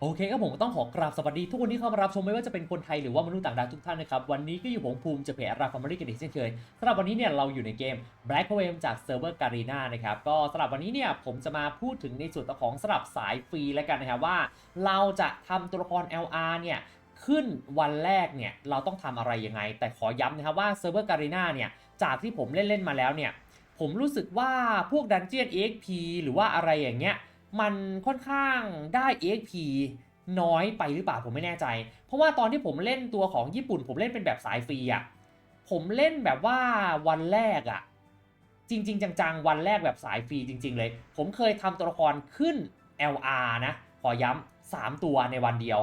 โอเคครับผมต้องขอกราบสวัสดีทุกคนที่เข้ามารับชมไม่ว่าจะเป็นคนไทยหรือว่ามนุษย์ต่างดาวทุกท่านนะครับ วันนี้ก็อยู่ผมภูมิจะเพจราฟามอรี่กันอีกเช่นเคยสำหรับวันนี้เนี่ยเราอยู่ในเกม Black w a v จากเซิร์ฟเวอร์การีนานะครับก็สำหรับวันนี้เนี่ยผมจะมาพูดถึงในส่วนของสำหรับสายฟรีแล้วกันนะครับว่า เราจะทำตัวละคร LR เนี่ยขึ้นวันแรกเนี่ยเราต้องทำอะไรยังไง แต่ขอย้ำนะครับว่าเซิร์ฟเวอร์การีนาเนี่ยจากที่ผมเล่นๆมาแล้วเนี่ยผมรู้สึกว่าพวกดันเจียน EXP หรือว่าอะไรอย่างเงี้ย มันค่อนข้างได้ EXP น้อยไปหรือเปล่าผมไม่แน่ใจ เพราะว่าตอนที่ผมเล่นตัวของญี่ปุ่น ผมเล่นเป็นแบบสายฟรีอะผมเล่นแบบว่าวันแรกอะจริง ๆ จังๆ วันแรกแบบสายฟรีจริง ๆ เลย ผมเคยทำตัวละครขึ้น LR นะ ขอย้ำ3ตัวในวันเดียว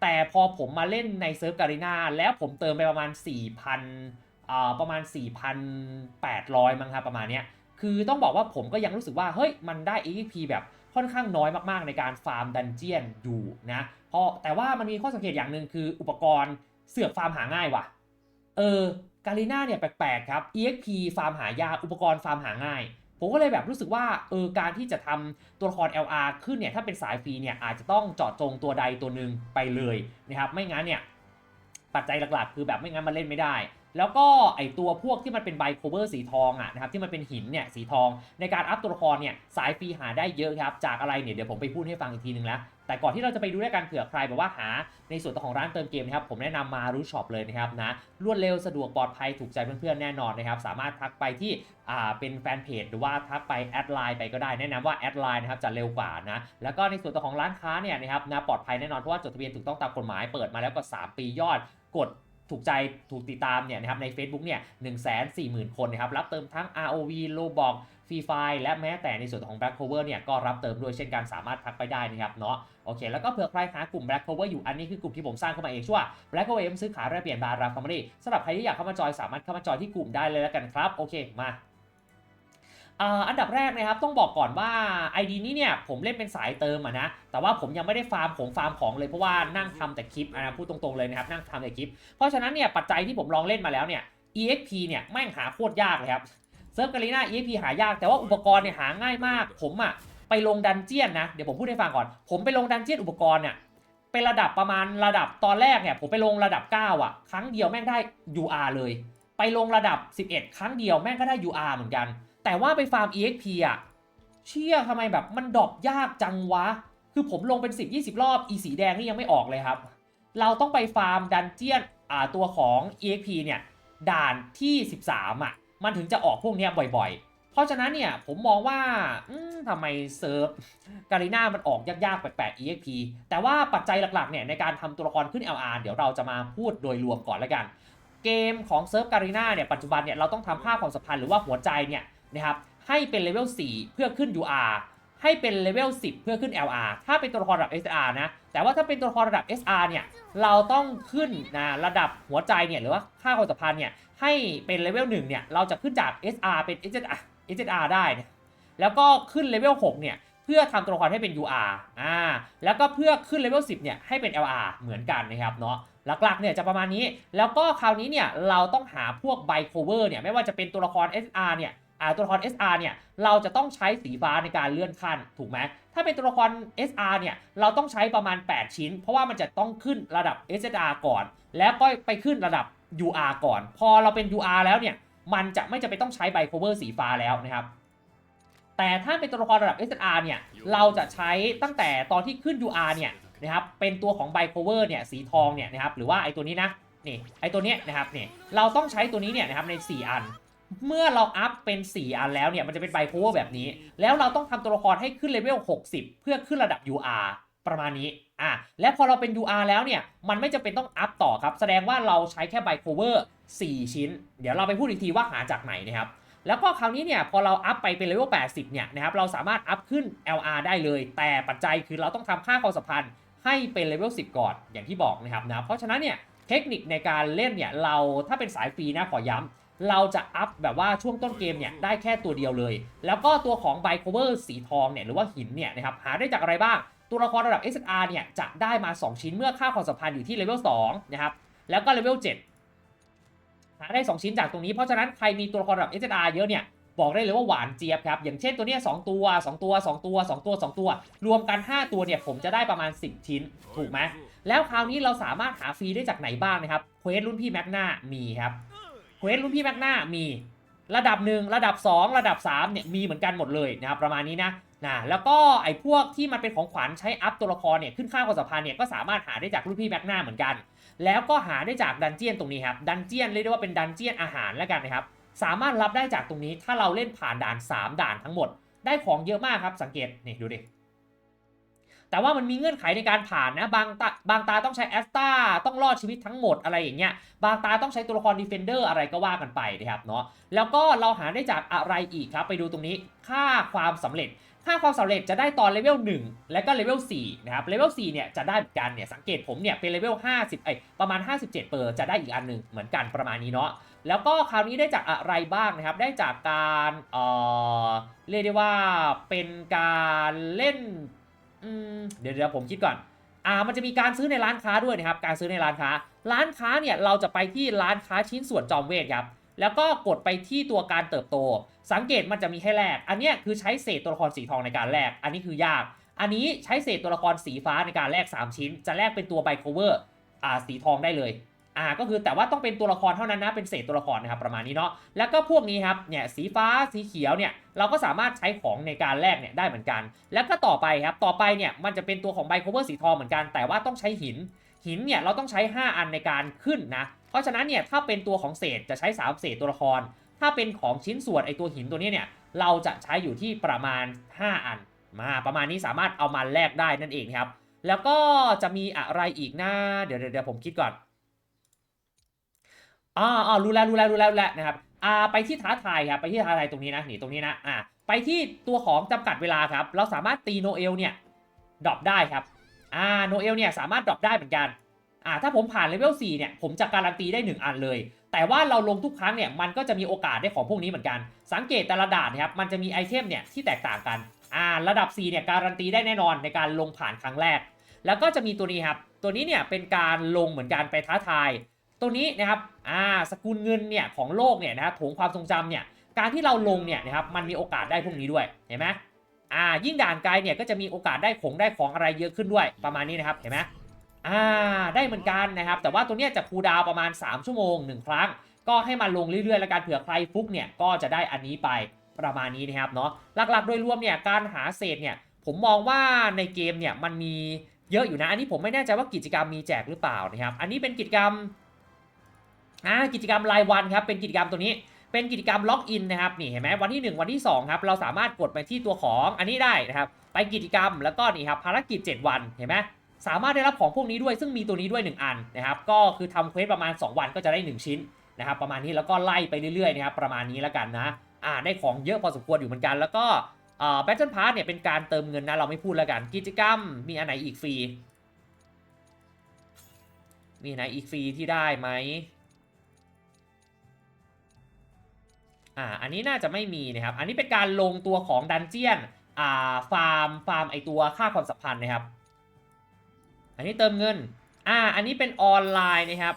แต่พอผมมาเล่นในเซิร์ฟการีนาแล้วผมเติมไปประมาณ 4,000อ่าประมาณ 4,800 มั้งครับประมาณเนี้ยคือต้องบอกว่าผมก็ยังรู้สึกว่า เฮ้ย มันได้ EXP แบบ ค่อนข้างน้อยมากๆในการฟาร์มดันเจียนอยู่นะเพราะแต่ว่ามันมีข้อสังเกตอย่างหนึ่งคืออุปกรณ์เสือกฟาร์มหาง่ายว่ะ เออการีนาเนี่ยแปลกๆครับ EXP ฟาร์มหายากอุปกรณ์ฟาร์มหาง่าย ผมก็เลยแบบรู้สึกว่าเออการที่จะทำตัวละคร LR ขึ้นเนี่ยถ้าเป็นสายฟรีเนี่ยอาจจะต้องเจาะจงตัวใดตัวหนึ่งไปเลยนะครับไม่งั้นเนี่ยปัจจัยหลักๆ คือแบบไม่งั้นมันเล่นไม่ได้ แล้วก็ไอตัวพวกที่มันเป็นไบโคเวอร์สีทองอะนะครับที่มันเป็นหินเนี่ยสีทอง ในการอัพตัวละครเนี่ยสายฟรีหาได้เยอะครับ จากอะไรเนี่ยเดี๋ยวผมไปพูดให้ฟังอีกทีนึงแล้วแต่ก่อนที่เราจะไปดูด้วยกันเผื่อใครแบบว่าหา ในส่วนของร้านเติมเกมนะครับผมแนะนำมารู้ช็อปเลยนะครับนะรวดเร็วสะดวกปลอดภัยถูกใจเพื่อนๆแน่นอนนะครับสามารถทักไปที่อ่าเป็นแฟนเพจหรือว่าทักไปแอดไลน์ไปก็ได้แนะนำว่าแอดไลน์นะครับจะเร็วกว่านะแล้วก็ในส่วนของร้านค้าเนี่ยนะครับนะปลอดภัยแน่นอนเพราะว่าจดทะเบียนถูกต้องตามกฎหมายเปิดมาแล้วก็3ปียอดกด ถูกใจถูกติดตามเนี่ยนะครับใน Facebook เนี่ย1 4 0 0 0 0คนนะครับรับเติมทั้ง ROV r o b o x Free Fire และแม้แต่ในส่วนของ Black Cover เนี่ยก็รับเติมด้วยเช่นกันสามารถทักไปได้นะครับเนาะโอเค แล้วก็เผื่อใครหากลุ่ม Black Cover อยู่อันนี้คือกลุ่มที่ผมสร้างขึ้นมาเองชั่ว Black Cover ซื้อขายแลกเปลี่ยนบาร์ราฟคอมมอรี่สำหรับใครที่อยากเข้ามาจอยสามารถเข้ามาจอยที่กลุ่มได้เลยแล้วกันครับโอเคมา อันดับแรกนะครับต้องบอกก่อนว่า ID นี้เนี่ยผมเล่นเป็นสายเติมอะนะแต่ว่าผมยังไม่ได้ฟาร์มของฟาร์มของเลยเพราะว่านั่งทำแต่คลิปนะพูดตรงๆเลยนะครับนั่งทำแต่คลิป เพราะฉะนั้นเนี่ยปัจจัยที่ผมลองเล่นมาแล้วเนี่ย EXP เนี่ยแม่งหาโคตรยากเลยครับเซิร์ฟการีน่า EXP หายากแต่ว่าอุปกรณ์เนี่ยหาง่ายมาก ผมอะไปลงดันเจียนนะเดี๋ยวผมพูดให้ฟังก่อน ผมไปลงดันเจียนอุปกรณ์เนี่ยเป็นระดับประมาณระดับตอนแรกเนี่ยผมไปลงระดับ 9 อะ ครั้งเดียวแม่งได้ UR เลย ไปลงระดับ 11 ครั้งเดียวแม่งก็ได้ UR เหมือนกัน แต่ว่าไปฟาร์ม EXP อะเชี่ยทำไมแบบมันดรอปยากจังวะ คือผมลงเป็น 10 20 รอบ อีสีแดงนี่ยังไม่ออกเลยครับ เราต้องไปฟาร์มดันเจียนอ่าตัวของ EXP เนี่ยด่านที่ 13อะ มันถึงจะออกพวกเนี้ยบ่อยๆ เพราะฉะนั้นเนี่ยผมมองว่าทำไมเซิร์ฟการีน่ามันออกยากๆ แปลกๆ EXP แต่ว่าปัจจัยหลักๆ เนี่ยในการทำตัวละครขึ้น LR เดี๋ยวเราจะมาพูดโดยรวมก่อนแล้วกัน เกมของเซิร์ฟการีน่าเนี่ยปัจจุบันเนี่ยเราต้องทำค่าความสัมพันธ์หรือว่าหัวใจเนี่ย นะครับให้เป็นเลเวล4เพื่อขึ้น UR ให้เป็นเลเวล10 เพื่อขึ้น LR ถ้าเป็นตัวละครระดับ SR นะ แต่ว่าถ้าเป็นตัวละครระดับ SR เนี่ย เราต้องขึ้นนะระดับหัวใจเนี่ยหรือว่าค่าความสัมพันธ์เนี่ยให้เป็นเลเวล1เนี่ย เราจะขึ้นจาก SR เป็น SR SR ได้นะแล้วก็ขึ้นเลเวล6เนี่ยเพื่อทำตัวละครให้เป็น UR อ่า แล้วก็เพื่อขึ้นเลเวล10เนี่ยให้เป็น LR เหมือนกันนะครับเนาะ หลักๆเนี่ยจะประมาณนี้ แล้วก็คราวนี้เนี่ยเราต้องหาพวกไบโคเวอร์เนี่ยไม่ว่าจะเป็นตัวละคร SR เนี่ย ตัวละคร SR เนี่ยเราจะต้องใช้สีฟ้าในการเลื่อนขั้นถูกไหมถ้าเป็นตัวละคร SR เนี่ยเราต้องใช้ประมาณ 8 ชิ้น เพราะว่ามันจะต้องขึ้นระดับ SR ก่อน แล้วก็ไปขึ้นระดับ UR ก่อน พอเราเป็น UR แล้วเนี่ยมันจะไม่จะไปนต้องใช้ไบโคเวอร์สีฟ้าแล้วนะครับแต่ถ้าเป็นตัวละครระดับ SR เนี่ยเราจะใช้ตั้งแต่ตอนที่ขึ้น UR เนี่ยนะครับเป็นตัวของไบโคเวอร์เนี่ยสีทองเนี่ยนะครับหรือว่าไอตัวนี้นะนี่ไอตัวเนี้ยนะครับนี่เราต้องใช้ตัวนี้เนี่ยนะครับใน 4 อัน เมื่อเราอัพเป็น 4 อันแล้วเนี่ยมันจะเป็นไบโคเวอร์แบบนี้ แล้วเราต้องทำตัวละครให้ขึ้นเลเวล 60 เพื่อขึ้นระดับ UR ประมาณนี้อะและพอเราเป็น UR แล้วเนี่ย มันไม่จำเป็นต้องอัพต่อครับ แสดงว่าเราใช้แค่ไบโคเวอร์4 ชิ้น เดี๋ยวเราไปพูดอีกทีว่าหาจากไหนนะครับ แล้วก็คราวนี้เนี่ยพอเราอัพไปเป็นเลเวล 80 เนี่ยนะครับเราสามารถอัพขึ้น LR ได้เลย แต่ปัจจัยคือเราต้องทำค่าความสัมพันธ์ให้เป็นเลเวล 10 ก่อนอย่างที่บอกนะครับนะเพราะฉะนั้นเนี่ยเทคนิคในการเล่นเนี่ยเราถ้าเป็นสายฟรีนะขอย้ำ เราจะอัพแบบว่าช่วงต้นเกมเนี่ยได้แค่ตัวเดียวเลย แล้วก็ตัวของไบโคเวอร์สีทองเนี่ยหรือว่าหินเนี่ยนะครับหาได้จากอะไรบ้าง ตัวละครระดับ SR เนี่ยจะได้มา 2 ชิ้นเมื่อค่าความสัมพันธ์อยู่ที่เลเวล2นะครับแล้วก็เลเวล7หาได้ 2 ชิ้นจากตรงนี้เพราะฉะนั้นใครมีตัวละครระดับ SR เยอะเนี่ยบอกได้เลยว่าหวานเจี๊ยบครับ อย่างเช่นตัวเนี้ยสองตัว 2 ตัว 2 ตัว 2 ตัว 2 ตัว รวมกัน 5 ตัวเนี่ยผมจะได้ประมาณ 10 ชิ้น ถูกไหมแล้วคราวนี้เราสามารถหาฟรีได้จากไหนบ้างนะครับเควสรุ่นพี่แม็กนามีครับ เควสรุ่นพี่แม็กนามีระดับ1ระดับ 2 ระดับ3เนี่ยมีเหมือนกันหมดเลยนะครับประมาณนี้นะนะแล้วก็ไอ้พวกที่มันเป็นของขวัญใช้อัพตัวละครเนี่ยขึ้นค่าความสัมพันธ์เนี่ยก็สามารถหาได้จากรุ่นพี่แม็กนาเหมือนกัน แล้วก็หาได้จากดันเจียนตรงนี้ครับดันเจียนเรียกได้ว่าเป็นดันเจียนอาหารแล้วกันนะครับสามารถรับได้จากตรงนี้ถ้าเราเล่นผ่านด่าน 3 ด่านทั้งหมด ได้ของเยอะมากครับสังเกตนี่ดูดิ แต่ว่ามันมีเงื่อนไขในการผ่านนะ บางตาบางตาต้องใช้แอสตาต้องรอดชีวิตทั้งหมดอะไรอย่างเงี้ย บางตาต้องใช้ตัวละครดีเฟนเดอร์อะไรก็ว่ากันไปนะครับเนาะ แล้วก็เราหาได้จากอะไรอีกครับ ไปดูตรงนี้ ค่าความสำเร็จ ค่าความสำเร็จจะได้ตอนเลเวล1และก็เลเวล4นะครับ เลเวล4เนี่ยจะได้เหมือนกันเนี่ย สังเกตผมเนี่ยเป็นเลเวล50ไอประมาณ 57 เปอร์จะได้อีกอันหนึ่งเหมือนกันประมาณนี้เนาะ แล้วก็คราวนี้ได้จากอะไรบ้างนะครับ ได้จากการ เอ่อ เรียกได้ว่าเป็นการเล่น อืมเดี๋ยวเดี๋ยวผมคิดก่อน อ่า มันจะมีการซื้อในร้านค้าด้วยนะครับ การซื้อในร้านค้า ร้านค้าเนี่ยเราจะไปที่ร้านค้าชิ้นส่วนจอมเวทครับ แล้วก็กดไปที่ตัวการเติบโต สังเกตมันจะมีให้แลก อันนี้คือใช้เศษตัวละครสีทองในการแลก อันนี้คือยาก อันนี้ใช้เศษตัวละครสีฟ้าในการแลก3 ชิ้น จะแลกเป็นตัวไบโคเวอร์อ่าสีทองได้เลย อ่าก็คือแต่ว่าต้องเป็นตัวละครเท่านั้นนะเป็นเศษตัวละครนะครับประมาณนี้เนาะแล้วก็พวกนี้ครับเนี่ยสีฟ้าสีเขียวเนี่ยเราก็สามารถใช้ของในการแลกเนี่ยได้เหมือนกัน แล้วก็ต่อไปครับต่อไปเนี่ยมันจะเป็นตัวของไบโคเวอร์สีทองเหมือนกันแต่ว่าต้องใช้หิน หินเนี่ยเราต้องใช้ 5 อันในการขึ้นนะเพราะฉะนั้นเนี่ยถ้าเป็นตัวของเศษจะใช้ 3 เศษตัวละคร ถ้าเป็นของชิ้นส่วนไอตัวหินตัวนี้เนี่ยเราจะใช้อยู่ที่ประมาณ 5 อันมาประมาณนี้สามารถเอามาแลกได้นั่นเองครับแล้วก็จะมีอะไรอีกนะเดี๋ยวเดี๋ยวเดี๋ยวผมคิดก่อน อ่าอ่ารู้แล้วรู้แล้วรู้แล้วรู้แล้วนะครับอ่าไปที่ท้าทายครับไปที่ท้าทายตรงนี้นะนี่ตรงนี้นะอ่าไปที่ตัวของจำกัดเวลาครับ เราสามารถตีโนเอลเนี่ยดรอปได้ครับอ่าโนเอลเนี่ยสามารถดรอปได้เหมือนกันอ่าถ้าผมผ่านเลเวล4เนี่ยผมจะการันตีได้ 1 อันเลย แต่ว่าเราลงทุกครั้งเนี่ยมันก็จะมีโอกาสได้ของพวกนี้เหมือนกัน สังเกตแต่ละด่านครับมันจะมีไอเทมเนี่ยที่แตกต่างกันอ่าระดับ 4เนี่ยการันตีได้แน่นอนในการลงผ่านครั้งแรก แล้วก็จะมีตัวนี้ครับตัวนี้เนี่ยเป็นการลงเหมือนกันไปท้าทาย ตัวนี้นะครับ อ่าสกุลเงินเนี่ยของโลกเนี่ยนะครับโถงความทรงจำเนี่ยการที่เราลงเนี่ยนะครับมันมีโอกาสได้พวกนี้ด้วยเห็นไหมอ่ายิ่งด่านไกลเนี่ยก็จะมีโอกาสได้ของได้ของอะไรเยอะขึ้นด้วยประมาณนี้นะครับเห็นไหมอ่าได้เหมือนกันนะครับ แต่ว่าตัวเนี้ยจะคูดาวประมาณ 3 ชั่วโมง 1 ครั้ง ก็ให้มันลงเรื่อยๆ แล้วการเผื่อใครฟุกเนี่ยก็จะได้อันนี้ไปประมาณนี้นะครับเนาะหลักๆ โดยรวมเนี่ยการหาเศษเนี่ยผมมองว่าในเกมเนี่ยมันมีเยอะอยู่นะ อันนี้ผมไม่แน่ใจว่ากิจกรรมมีแจกหรือเปล่านะครับ อันนี้เป็นกิจกรรม อ่ากิจกรรมรายวันครับเป็นกิจกรรมตัวนี้เป็นกิจกรรมล็อกอินนะครับนี่เห็นไหมวันที่ 1 วันที่ 2 ครับ เราสามารถกดไปที่ตัวของอันนี้ได้นะครับ ไปกิจกรรมแล้วก็นี่ครับภารกิจ 7 วันเห็นไหมสามารถได้รับของพวกนี้ด้วยซึ่งมีตัวนี้ด้วย 1 อันนะครับ ก็คือทำเควสประมาณ 2 วันก็จะได้ 1 ชิ้นนะครับ ประมาณนี้แล้วก็ไล่ไปเรื่อยๆนะครับประมาณนี้แล้วกันนะอ่าได้ของเยอะพอสมควรอยู่เหมือนกัน แล้วก็แบทเทิลพาร์เนี่ยเป็นการเติมเงินนะเราไม่พูดแล้วกัน กิจกรรมมีอันไหนอีกฟรีมีอันไหนอีกฟรีที่ได้ไหม อ่าอันนี้น่าจะไม่มีนะครับ อันนี้เป็นการลงตัวของดันเจียนอ่าฟาร์มฟาร์มไอตัวค่าความสัมพันธ์นะครับ อันนี้เติมเงินอ่าอันนี้เป็นออนไลน์นะครับ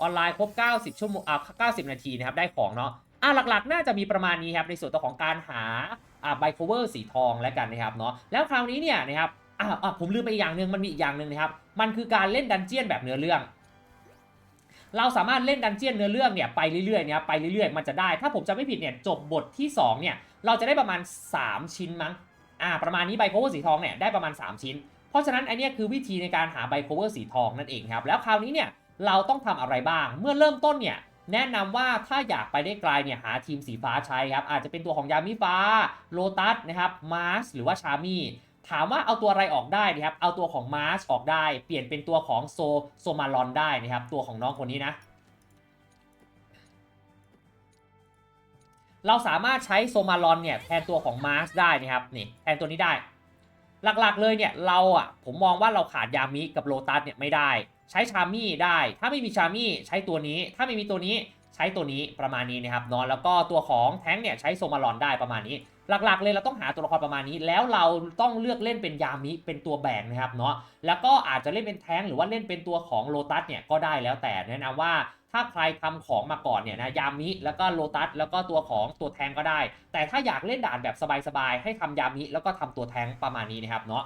ออนไลน์ครบ 90 ชั่วโมงอ่า90 นาทีนะครับได้ของเนาะอ่าหลักๆ น่าจะมีประมาณนี้ครับในส่วนตัวของการหาอ่าไบโคเวอร์สีทองแล้วกันนะครับเนาะแล้วคราวนี้เนี่ยนะครับอ่าผมลืมไปอย่างหนึ่งมันมีอีกอย่างหนึ่งนะครับ มันคือการเล่นดันเจียนแบบเนื้อเรื่อง เราสามารถเล่นดันเจียนเนื้อเรื่องเนี่ยไปเรื่อยๆเนี่ยไปเรื่อยๆมันจะได้ ถ้าผมจะไม่ผิดเนี่ยจบบทที่2เนี่ยเราจะได้ประมาณ 3 ชิ้นมั้งอ่าประมาณนี้ไบโคเวอร์สีทองเนี่ยได้ประมาณ 3 ชิ้น เพราะฉะนั้นอันเนี้ยคือวิธีในการหาไบโคเวอร์สีทองนั่นเองครับแล้วคราวนี้เนี่ยเราต้องทำอะไรบ้าง เมื่อเริ่มต้นเนี่ยแนะนำว่าถ้าอยากไปได้ไกลเนี่ยหาทีมสีฟ้าใช้ครับอาจจะเป็นตัวของยามิฟ้าโลตัสนะครับมาร์สหรือว่าชามี่ ถามว่าเอาตัวอะไรออกได้นะครับ เอาตัวของมาร์ชออกได้ เปลี่ยนเป็นตัวของโซโซมาลอนได้นะครับ ตัวของน้องคนนี้นะ เราสามารถใช้โซมาลอนเนี่ยแทนตัวของมาร์ชได้นะครับ นี่แทนตัวนี้ได้ หลักๆเลยเนี่ยเราอะผมมองว่าเราขาดยามิกับโลตัสเนี่ยไม่ได้ ใช้ชามี่ได้ ถ้าไม่มีชามี่ใช้ตัวนี้ ถ้าไม่มีตัวนี้ใช้ตัวนี้ประมาณนี้นะครับนาะแล้วก็ตัวของแท้งเนี่ยใช้โซมาลอนได้ประมาณนี้ หลักๆ เลยเราต้องหาตัวละครประมาณนี้ แล้วเราต้องเลือกเล่นเป็นยามิเป็นตัวแบกนะครับเนาะแล้วก็อาจจะเล่นเป็นแท้งหรือว่าเล่นเป็นตัวของโลตัสเนี่ยก็ได้แล้วแต่แนะนำว่าถ้าใครทำของมาก่อนเนี่ยนะยามิแล้วก็โลตัสแล้วก็ตัวของตัวแทงก็ได้ แต่ถ้าอยากเล่นด่านแบบสบายๆให้ทำยามิแล้วก็ทำตัวแทงประมาณนี้นะครับเนาะ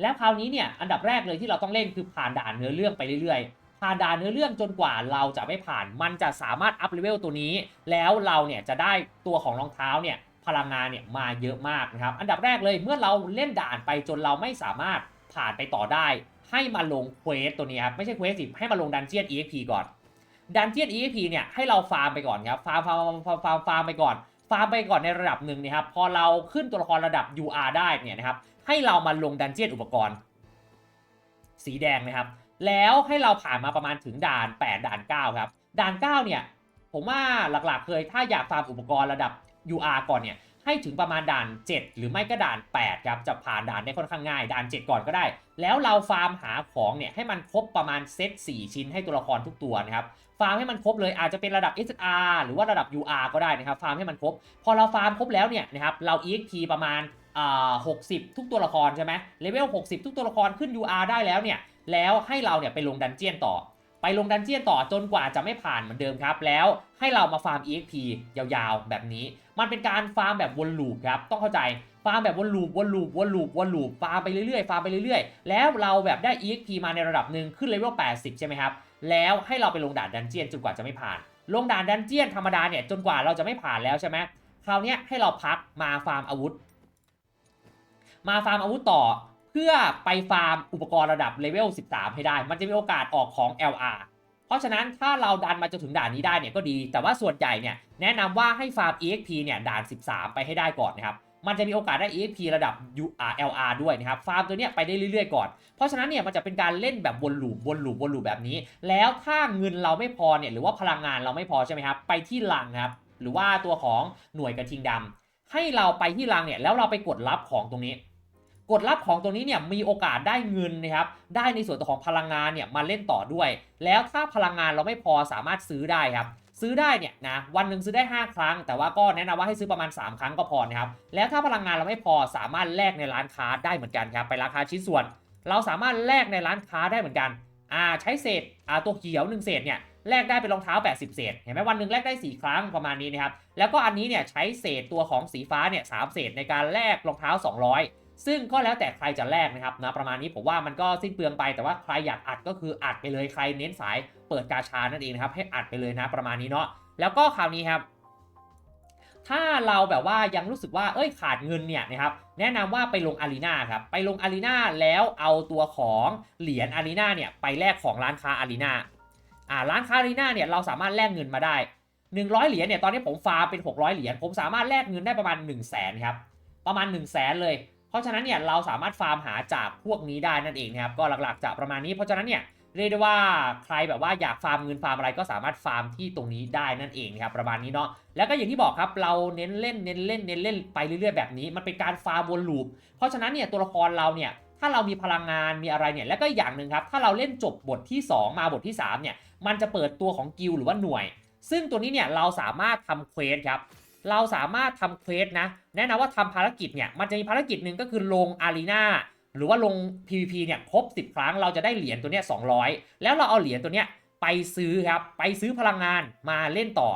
แล้วคราวนี้เนี่ยอันดับแรกเลยที่เราต้องเล่นคือผ่านด่านเนื้อเรื่องไปเรื่อยๆ ผ่านด่านเนื้อเรื่องจนกว่าเราจะไม่ผ่าน มันจะสามารถอัพเลเวลตัวนี้ แล้วเราเนี่ยจะได้ตัวของรองเท้าเนี่ยพลังงานเนี่ยมาเยอะมากนะครับ อันดับแรกเลยเมื่อเราเล่นด่านไปจนเราไม่สามารถผ่านไปต่อได้ ให้มาลงเควสตัวนี้ครับไม่ใช่เควสสิให้มาลงดันเจียน EXP ก่อนดันเจียน EXP เนี่ยให้เราฟาร์มไปก่อนครับฟาร์มฟาร์มฟาร์มฟาร์มฟาร์มไปก่อนฟาร์มไปก่อนในระดับหนึ่งนะครับพอเราขึ้นตัวละครระดับ UR ได้เนี่ยนะครับให้เรามาลงดันเจียนอุปกรณ์ สีแดงนะครับ แล้วให้เราผ่านมาประมาณถึงด่าน 8 ด่าน 9 ครับ ด่าน 9 เนี่ย ผมว่าหลักๆ เคยถ้าอยากฟาร์มอุปกรณ์ระดับ UR ก่อนเนี่ย ให้ถึงประมาณด่าน 7 หรือไม่ก็ด่าน 8 ครับ จะผ่านด่านได้ค่อนข้างง่าย ด่าน 7 ก่อนก็ได้ แล้วเราฟาร์มหาของเนี่ยให้มันครบประมาณเซต 4 ชิ้นให้ตัวละครทุกตัวนะครับ ฟาร์มให้มันครบเลยอาจจะเป็นระดับ SR หรือว่าระดับ UR ก็ได้นะครับ ฟาร์มให้มันครบ พอเราฟาร์มครบแล้วเนี่ยนะครับเรา EXP ประมาณอ่า60ทุกตัวละครใช่ไหมเลเวล60 ทุกตัวละครขึ้น UR ได้แล้วเนี่ย แล้วให้เราเนี่ยไปลงดันเจียนต่อ ไปลงดันเจียนต่อจนกว่าจะไม่ผ่านเหมือนเดิมครับ แล้วให้เรามาฟาร์ม EXP ยาวๆ แบบนี้ มันเป็นการฟาร์มแบบวนลูปครับ ต้องเข้าใจ ฟาร์มแบบวนลูปวนลูปวนลูปวนลูปฟาร์มไปเรื่อยๆ ฟาร์มไปเรื่อยๆ แล้วเราแบบได้ EXP มาในระดับหนึ่งขึ้นเลเวล 80 ใช่ไหมครับ แล้วให้เราไปลงด่านดันเจียนจนกว่าจะไม่ผ่าน ลงด่านดันเจียนธรรมดาเนี่ยจนกว่าเราจะไม่ผ่านแล้วใช่ไหมคราวเนี้ยให้เราพักมาฟาร์มอาวุธ มาฟาร์มอาวุธต่อ พื่อไปฟาร์มอุปกรณ์ระดับเลเวล 13 ให้ได้ มันจะมีโอกาสออกของ LR เพราะฉะนั้นถ้าเราดันมาจนถึงด่านนี้ได้เนี่ยก็ดี แต่ว่าส่วนใหญ่เนี่ยแนะนำว่าให้ฟาร์ม EXP เนี่ยด่าน 13 ไปให้ได้ก่อนนะครับ มันจะมีโอกาสได้ EXP ระดับ UR LR ด้วยนะครับ ฟาร์มตัวเนี้ยไปได้เรื่อยๆก่อน เพราะฉะนั้นเนี่ยมันจะเป็นการเล่นแบบวนลูปวนลูปวนลูปแบบนี้ แล้วถ้าเงินเราไม่พอเนี่ยหรือว่าพลังงานเราไม่พอใช่ไหมครับ ไปที่ลังครับ หรือว่าตัวของหน่วยกระทิงดำให้เราไปที่ลังเนี่ยแล้วเราไปกดรับของตรงนี้ กดรับของตรงนี้เนี่ยมีโอกาสได้เงินนะครับได้ในส่วนของพลังงานเนี่ยมาเล่นต่อด้วย แล้วถ้าพลังงานเราไม่พอสามารถซื้อได้ครับซื้อได้เนี่ยนะวันหนึ่งซื้อได้ 5 ครั้ง แต่ว่าก็แนะนำว่าให้ซื้อประมาณ 3 ครั้งก็พอนะครับแล้วถ้าพลังงานเราไม่พอสามารถแลกในร้านค้าได้เหมือนกันครับไปราคาชิ้นส่วน เราสามารถแลกในร้านค้าได้เหมือนกันอ่าใช้เศษอ่าตัวเขียว1เศษเนี่ยแลกได้เป็นรองเท้า 80 เศษ เห็นไหมวันหนึ่งแลกได้ 4 ครั้งประมาณนี้นะครับ แล้วก็อันนี้เนี่ยใช้เศษตัวของสีฟ้าเนี่ยสเศษในการแลกรองเท้า 200 ซึ่งก็แล้วแต่ใครจะแลกนะครับนะประมาณนี้ผมว่ามันก็สิ้นเปลืองไปแต่ว่าใครอยากอัดก็คืออัดไปเลยใครเน้นสายเปิดกาชานั่นเองนะครับให้อัดไปเลยนะประมาณนี้เนาะแล้วก็คราวนี้ครับ ถ้าเราแบบว่ายังรู้สึกว่าเอ้ยขาดเงินเนี่ยนะครับแนะนำว่าไปลงอารีนาครับไปลงอารีนาแล้วเอาตัวของเหรียญอารีนาเนี่ยไปแลกของร้านค้าอารีนาอ่าร้านค้าอารีนาเนี่ยเราสามารถแลกเงินมาได้ 100 เหรียญเนี่ยตอนนี้ผมฟาร์มเป็น 600 เหรียญผมสามารถแลกเงินได้ประมาณ 1 0 0 0 0แสนครับประมาณ 1 0 0 0 0แสนเลย ราะฉะนั้นเนี่ยเราสามารถฟาร์มหาจากพวกนี้ได้นั่นเองนะครับก็หลักๆจะประมาณนี้ เพราะฉะนั้นเนี่ยเรียกได้ว่าใครแบบว่าอยากฟาร์มเงินฟาร์มอะไรก็สามารถฟาร์มที่ตรงนี้ได้นั่นเองนะครับประมาณนี้เนาะแล้วก็อย่างที่บอกครับเราเน้นเล่นเน้นเล่นเน้นเล่นไปเรื่อยๆแบบนี้ มันเป็นการฟาร์มวนลูปเพราะฉะนั้นเนี่ยตัวละครเราเนี่ยถ้าเรามีพลังงานมีอะไรเนี่ยแล้วก็อีกอย่างหนึ่งครับถ้าเราเล่นจบบทที่ 2 มาบทที่3เนี่ยมันจะเปิดตัวของกิลหรือว่าหน่วย ซึ่งตัวนี้เนี่ยเราสามารถทำเควสครับ เราสามารถทำเควสนะ แนะนำว่าทำภารกิจเนี่ย มันจะมีภารกิจหนึ่งก็คือลงอารีนาหรือว่าลง PVP เนี่ยครบ 10 ครั้งเราจะได้เหรียญตัวเนี้ย200 แล้วเราเอาเหรียญตัวเนี้ยไปซื้อครับ ไปซื้อพลังงานมาเล่นต่อ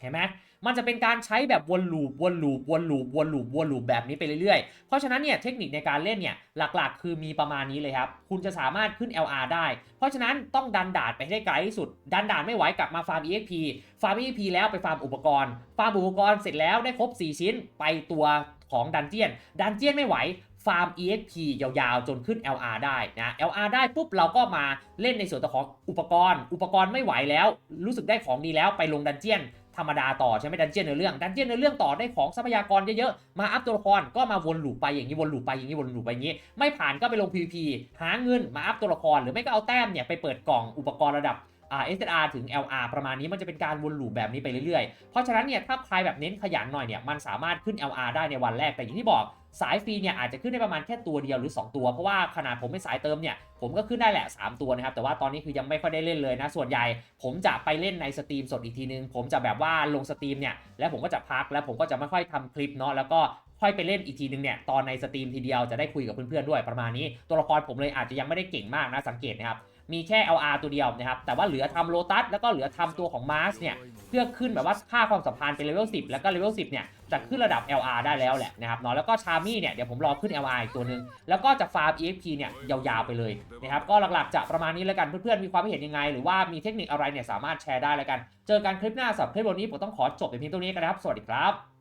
เห็นไหม มันจะเป็นการใช้แบบวนลูปวนลูปวนลูปวนลูปวนลูปแบบนี้ไปเรื่อยๆ เพราะฉะนั้นเนี่ยเทคนิคในการเล่นเนี่ยหลักๆ คือมีประมาณนี้เลยครับ คุณจะสามารถขึ้น LR ได้ เพราะฉะนั้นต้องดันดานไปให้ได้ไกลที่สุด ดันดานไม่ไหวกลับมาฟาร์ม EXP ฟาร์ม EXP แล้วไปฟาร์มอุปกรณ์ ฟาร์มอุปกรณ์เสร็จแล้วได้ครบ 4 ชิ้นไปตัวของดันเจียน ดันเจียนไม่ไหวฟาร์ม EXP ยาวๆ จนขึ้น LR ได้นะ LR ได้ปุ๊บเราก็มาเล่นในส่วนของอุปกรณ์ อุปกรณ์ไม่ไหวแล้ว รู้สึกได้ของดีแล้วไปลงดันเจียน ธรรมดาต่อใช่ไหมดันเจียนในเรื่องดันเจียนในเรื่องต่อได้ของทรัพยากรเยอะๆมาอัพตัวละครก็มาวนลูปไปอย่างนี้วนลูปไปอย่างนี้วนลูปไปอย่างนี้ ไม่ผ่านก็ไปลง PVP หาเงินมาอัพตัวละครหรือไม่ก็เอาแต้มเนี่ยไปเปิดกล่องอุปกรณ์ระดับ อ่า SR ถึง LR ประมาณนี้มันจะเป็นการวนลูปแบบนี้ไปเรื่อยๆ เพราะฉะนั้นเนี่ยถ้าใครแบบเน้นขยันหน่อยเนี่ยมันสามารถขึ้น LR ได้ในวันแรกแต่อย่างที่บอกสายฟรีเนี่ยอาจจะขึ้นได้ประมาณแค่ตัวเดียวหรือ 2 ตัว เพราะว่าขนาดผมเป็นสายเติมเนี่ยผมก็ขึ้นได้แหละ 3 ตัวนะครับแต่ว่าตอนนี้คือยังไม่ค่อยได้เล่นเลยนะส่วนใหญ่ ผมจะไปเล่นในสตรีมสดอีกทีนึง ผมจะแบบว่าลงสตรีมเนี่ยแล้วผมก็จะพักแล้วผมก็จะไม่ค่อยทำคลิปเนาะแล้วก็ค่อยไปเล่นอีกทีนึงเนี่ยตอนในสตรีมทีเดียวจะได้คุยกับเพื่อนๆด้วยประมาณนี้ ตัวละครผมเลยอาจจะยังไม่ได้เก่งมากนะสังเกตนะครับ มีแค่ LR ตัวเดียวนะครับ แต่ว่าเหลือทำโลตัสแล้วก็เหลือทำตัวของมาร์สเนี่ย เพื่อขึ้นแบบว่าค่าความสัมพันธ์เป็นเลเวล10 แล้วก็เลเวล10 เนี่ย จะขึ้นระดับ LR ได้แล้วแหละนะครับเนาะแล้วก็ชามี่เนี่ย เดี๋ยวผมรอขึ้น LR อีกตัวหนึ่งแล้วก็จะฟาร์ม EXP เนี่ย ยาวๆไปเลยนะครับ ก็หลักๆจะประมาณนี้แล้วกัน เพื่อนๆ มีความเห็นยังไง หรือว่ามีเทคนิคอะไรเนี่ยสามารถแชร์ได้แล้วกัน เจอกันคลิปหน้าสำหรับคลิปวันนี้ผมต้องขอจบแต่เพียงเท่านี้กันนะครับ สวัสดีครับ